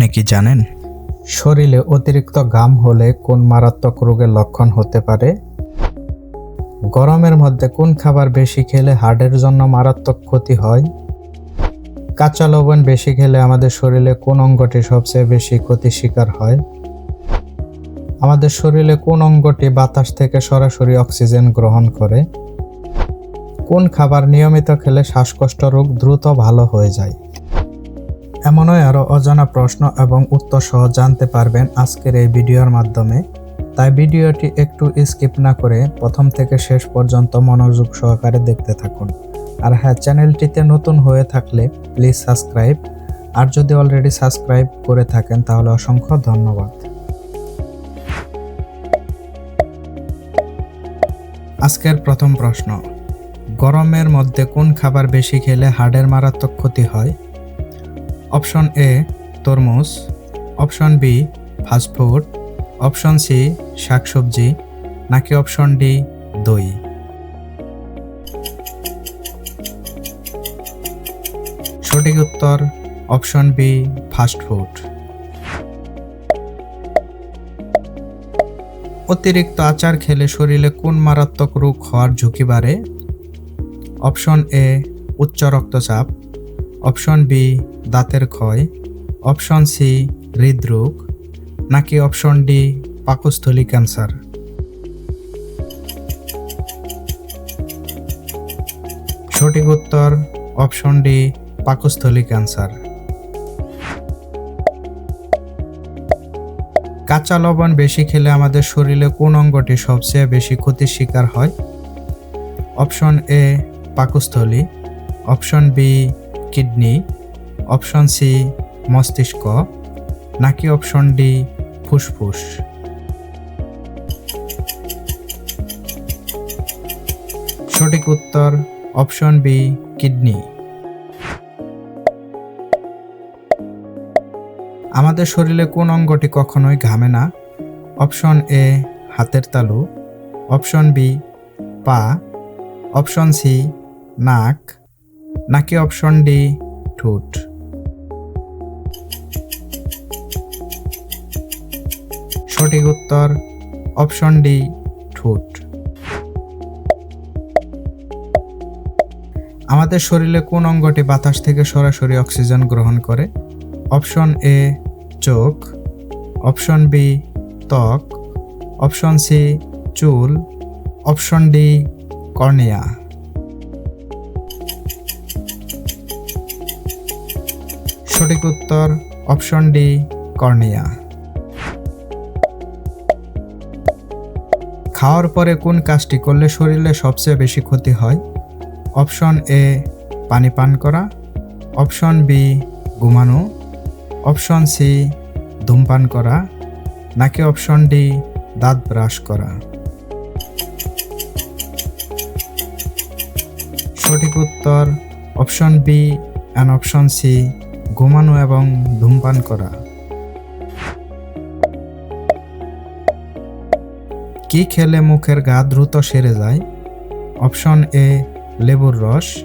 আপনি কি জানেন? শরীরে অতিরিক্ত ঘাম হলে কোন মারাত্মক রোগের লক্ষণ হতে পারে? গরমের মধ্যে কোন খাবার বেশি খেলে হার্টের জন্য মারাত্মক ক্ষতি হয়? কাঁচা লবণ বেশি খেলে আমাদের শরীরে কোন অঙ্গটি সবচেয়ে বেশি ক্ষতির শিকার হয়? আমাদের শরীরে কোন অঙ্গটি বাতাস থেকে সরাসরি অক্সিজেন গ্রহণ করে? কোন খাবার নিয়মিত খেলে শ্বাসকষ্ট রোগ দ্রুত ভালো হয়ে যায়? এমনই আরও অজানা প্রশ্ন এবং উত্তর সহ জানতে পারবেন আজকের এই ভিডিওর মাধ্যমে। তাই ভিডিওটি একটু স্কিপ না করে প্রথম থেকে শেষ পর্যন্ত মনোযোগ সহকারে দেখতে থাকুন। আর হ্যাঁ চ্যানেলটিতে নতুন হয়ে থাকলে প্লিজ সাবস্ক্রাইব। আর যদি অলরেডি সাবস্ক্রাইব করে থাকেন, তাহলে অসংখ্য ধন্যবাদ। আজকের প্রথম প্রশ্ন, গরমের মধ্যে কোন খাবার বেশি খেলে হাড়ের মারাত্মক ক্ষতি হয়? অপশন এ তরমুজ, option B fast food, option C শাকসবজি, নাকি অপশন ডি দই? সঠিক উত্তর অপশন বি ফাস্টফুড। অতিরিক্ত আচার খেলে শরীরে কোন মারাত্মক রোগ হওয়ার ঝুঁকি বাড়ে? অপশন এ উচ্চ রক্তচাপ, অপশন বি দাঁতের ক্ষয়, অপশন সি হৃদরোগ, নাকি অপশন ডি পাকস্থলী ক্যান্সার? সঠিক উত্তর, অপশন ডি পাকস্থলী ক্যান্সার। কাঁচা লবণ বেশি খেলে আমাদের শরীরে কোন অঙ্গটি সবচেয়ে বেশি ক্ষতির শিকার হয়? অপশন এ পাকস্থলী, option B kidney option C, মস্তিষ্ক, নাকি অপশন ডি, ফুসফুস? সঠিক উত্তর, অপশন বি, কিডনি। আমাদের শরীরে কোন অঙ্গটি কখনোই ঘামে না? অপশন এ, হাতের তালু। অপশন বি, পা। অপশন সি, নাক। নাকি অপশন ডি, ঠোঁট? সঠিক উত্তর অপশন ডি, ঠোঁট। আমাদের শরীরে কোন অঙ্গটি বাতাস থেকে সরাসরি অক্সিজেন গ্রহণ করে? অপশন এ, চোখ। অপশন বি, ত্বক। অপশন সি, চুল। Option D, cornea. সঠিক উত্তর অপশন ডি, কর্নিয়া। খাওয়ার পরে কোন কাজটি করলে শরীরে সবচেয়ে বেশি ক্ষতি হয়? অপশন এ, পানি পান করা। অপশন বি, ঘুমানো। অপশন সি, ধূমপান করা। নাকি অপশন ডি, দাঁত ব্রাশ করা। সঠিক উত্তর option B and option C, ঘুমানো এবং ধূমপান করা। কি খেলে মুখের গা দ্রুত সেরে যায়? অপশন এ, লেবুর রস।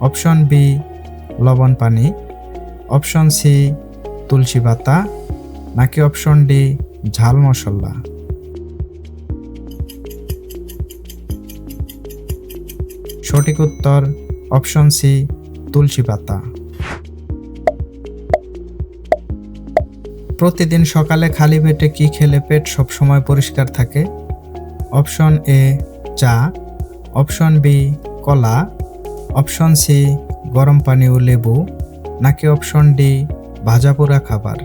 অপশন বি, লবণ পানি। অপশন সি, তুলসী পাতা। নাকি অপশন ডি, ঝাল মশলা? সঠিক উত্তর অপশন সি, তুলসী পাতা। প্রতিদিন সকালে খালি পেটে কি খেলে পেট সবসময় পরিষ্কার থাকে? অপশন এ চা, অপশন বি কলা, অপশন সি গরম পানি ও লেবু, নাকি অপশন ডি ভাজা পোড়া খাবার।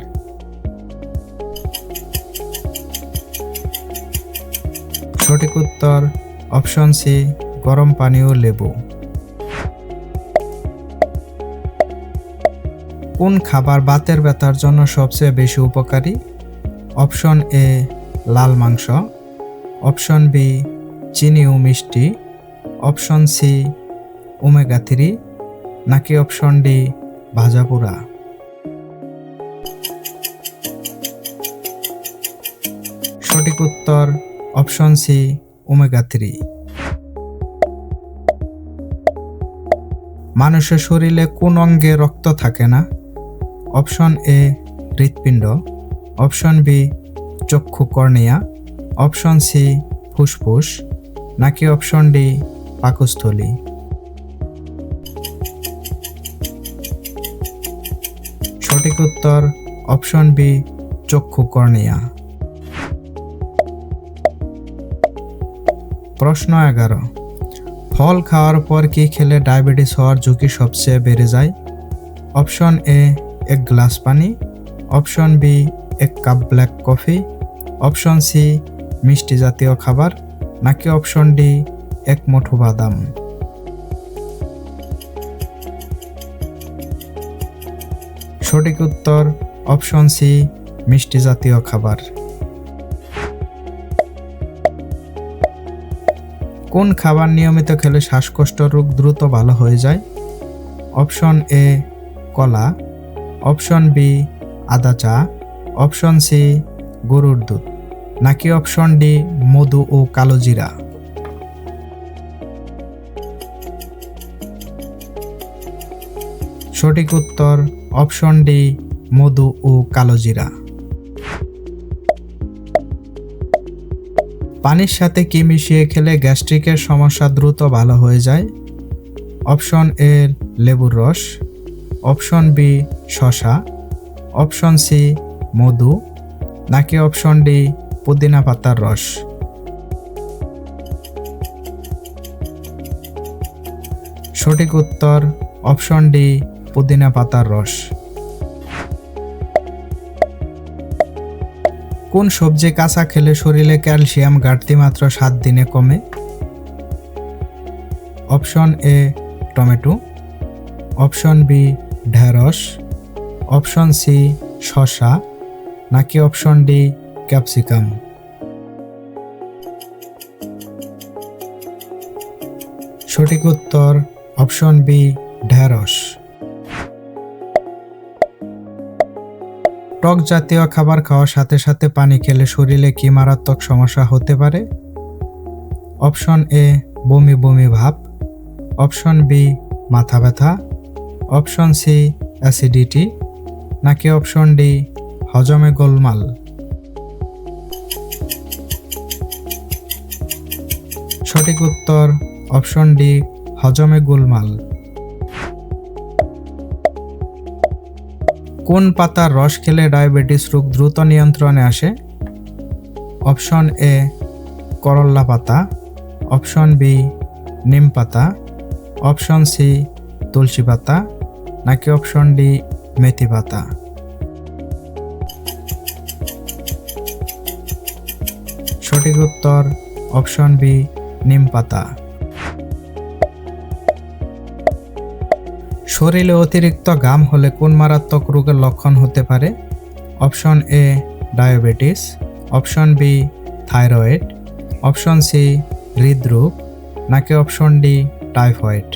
সঠিক উত্তর অপশন সি গরম পানি ও লেবু। কোন খাবার বাতের ব্যথার জন্য সবচেয়ে বেশি উপকারী? অপশন এ লাল মাংস অপশন বি, চিনি ও মিষ্টি। Option C, omega three. নাকি অপশন ডি, ভাজা পোড়া। সঠিক উত্তর, অপশন সি, ওমেগা থ্রি। মানুষের শরীরে কোন অঙ্গে রক্ত থাকে না? অপশন এ, হৃৎপিণ্ড। অপশন বি, চক্ষু কর্নিয়া। অপশন সি, ফুসফুস, নাকি অপশন ডি, পাকস্থলী? সঠিক উত্তর, অপশন বি, চক্ষু কর্নিয়া। প্রশ্ন এগারো। ফল খাওয়ার পর কি খেলে ডায়াবেটিস হওয়ার ঝুঁকি সবচেয়ে বেড়ে যায়? অপশন এ, এক গ্লাস পানি। অপশন বি, এক cup black coffee. Option C মিষ্টি জাতীয় খাবার নাকি অপশন ডি, এক মুঠো বাদাম? সঠিক উত্তর অপশন সি, মিষ্টি জাতীয় খাবার। কোন খাবার নিয়মিত খেলে শ্বাসকষ্ট রোগ দ্রুত ভালো হয়ে যায়? অপশন এ, কলা। অপশন বি, আদা চা। অপশন সি, গরুর দুধ। নাকি অপশন ডি মধু ও কালো জিরা? সঠিক উত্তর অপশন ডি মধু ও কালো জিরা। পানির সাথে কি মিশিয়ে খেলে গ্যাস্ট্রিকের সমস্যা দ্রুত ভালো হয়ে যায়? অপশন এ লেবুর রস। অপশন বি শশা অপশন সি মধু। নাকি অপশন ডি পুদিনা পাতার রস। সঠিক উত্তর অপশন ডি পুদিনা পাতার রস। কোন সবজি কাঁচা খেলে শরীরে ক্যালসিয়াম ঘাটতি মাত্র সাত দিনে কমে? Option A tomato. Option B ঢেঁড়স। অপশন সি শসা। নাকি অপশন ডি ক্যাপসিকাম। সঠিক উত্তর অপশন বি, ঢেঁড়স। টক জাতীয় খাবার খাওয়ার সাথে সাথে পানি খেলে শরীরে কি মারাত্মক সমস্যা হতে পারে? অপশন এ, বমি বমি ভাব। অপশন বি, মাথা ব্যথা। Option C, acidity. নাকি অপশন ডি, হজমে গোলমাল। সঠিক উত্তর অপশন ডি, হজমে গোলমাল। কোন পাতার রস খেলে ডায়াবেটিস রোগ দ্রুত নিয়ন্ত্রণে আসে? অপশন এ, করল্লা পাতা। অপশন বি, নিম পাতা। অপশন সি, তুলসী পাতা। নাকি অপশন ডি, মেথি পাতা? সঠিক উত্তর অপশন বি নিম পাতা। শরীরে অতিরিক্ত ঘাম হলে কোন মারাত্মক রোগের লক্ষণ হতে পারে? Option A, diabetes. Option B, thyroid. Option C, হৃদরোগ। নাকি অপশন ডি, টাইফয়েড।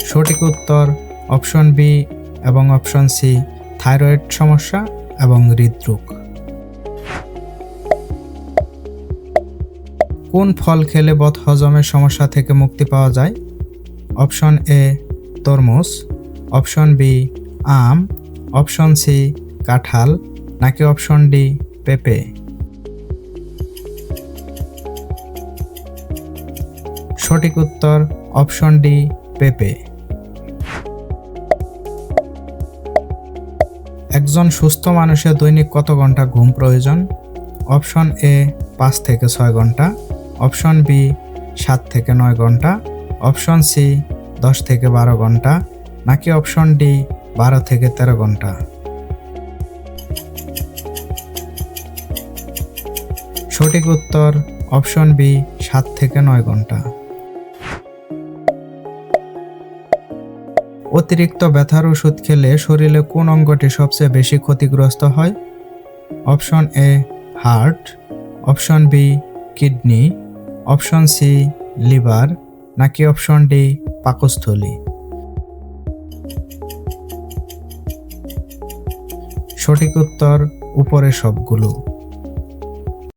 সঠিক উত্তর অপশন বি এবং অপশন সি, থাইরয়েড সমস্যা এবং হৃদরোগ। কোন ফল খেলে বদ হজমের সমস্যা থেকে মুক্তি পাওয়া যায়? অপশন এ তরমুজ। অপশন বি আম। অপশন সি কাঁঠাল। নাকি অপশন ডি পেঁপে? সঠিক উত্তর, অপশন ডি পেঁপে। একজন সুস্থ মানুষের দৈনিক কত ঘণ্টা ঘুম প্রয়োজন? অপশন এ পাঁচ থেকে ছয় ঘণ্টা। অপশন বি, সাত থেকে নয় ঘণ্টা। অপশন সি, দশ থেকে বারো ঘণ্টা। নাকি অপশন ডি, বারো থেকে তেরো ঘণ্টা। সঠিক উত্তর, অপশন বি, সাত থেকে নয় ঘণ্টা। অতিরিক্ত ব্যথার ওষুধ খেলে শরীরে কোন অঙ্গটি সবচেয়ে বেশি ক্ষতিগ্রস্ত হয়? Option A, heart. Option B, kidney. Option C liver নাকি অপশন ডি পাকস্থলী? সঠিক উত্তর উপরে সবগুলো।